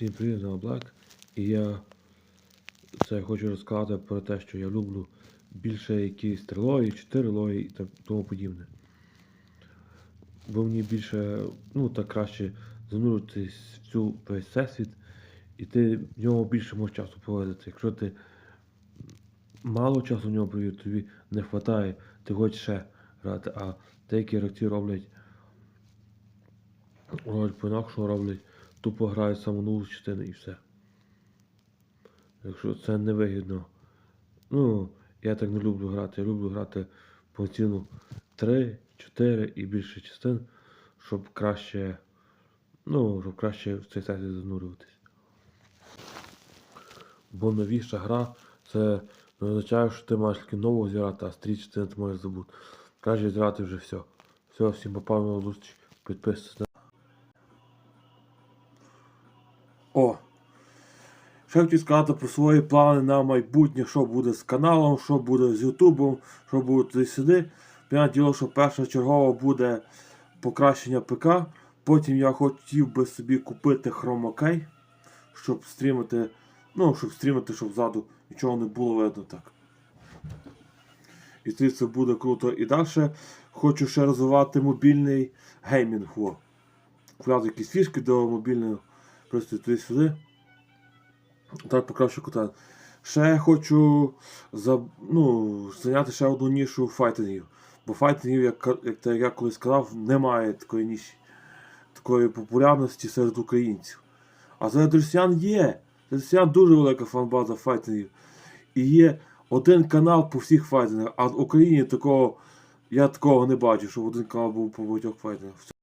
Всім привіт, я Блек. І я це хочу розказати про те, що я люблю більше якісь трилогії, чотирилогії і тому подібне. Бо мені більше, ну так краще зануритись в цю весь всесвіт, і ти в нього більше можеш часу проводити. Якщо ти мало часу в нього провів, тобі не вистачає, ти хочеш ще грати, а деякі гравці роблять роблять по-інакшому роблять, тупо грають саму нову частину і все. Якщо це невигідно. Ну, я так не люблю грати. Я люблю грати повноцінну 3, 4 і більше частин, щоб краще. Ну, щоб краще в цей сесії занурюватись. Бо новіша гра це не означає, що ти маєш тільки нового зіграти, а стрій частини ти можеш забути. Краще зіграти вже все. Все, всім попав на зустріч. Підписуйтесь на О! Ще хотів сказати про свої плани на майбутнє, що буде з каналом, що буде з Ютубом, що буде туди сюди. Понятне діло, що першочергово буде покращення ПК. Потім я хотів би собі купити хромакей, щоб стрімити, ну, щоб стрімити, щоб ззаду нічого не було видно так. І тоді це буде круто. І далі хочу ще розвивати мобільний геймінг. Купляти якісь фішки до мобільного просто туди-сюди. Так покращу контент. Ще я хочу за, ну, зайняти ще одну нішу файтингів. Бо файтингів, як, як, як я колись сказав, немає такої ніші, такої популярності серед українців. А серед росіян є. Серед росіян дуже велика фанбаза файтингів. І є один канал по всіх файтингах, а в Україні такого, я такого не бачу, щоб один канал був по багатьох файтингах.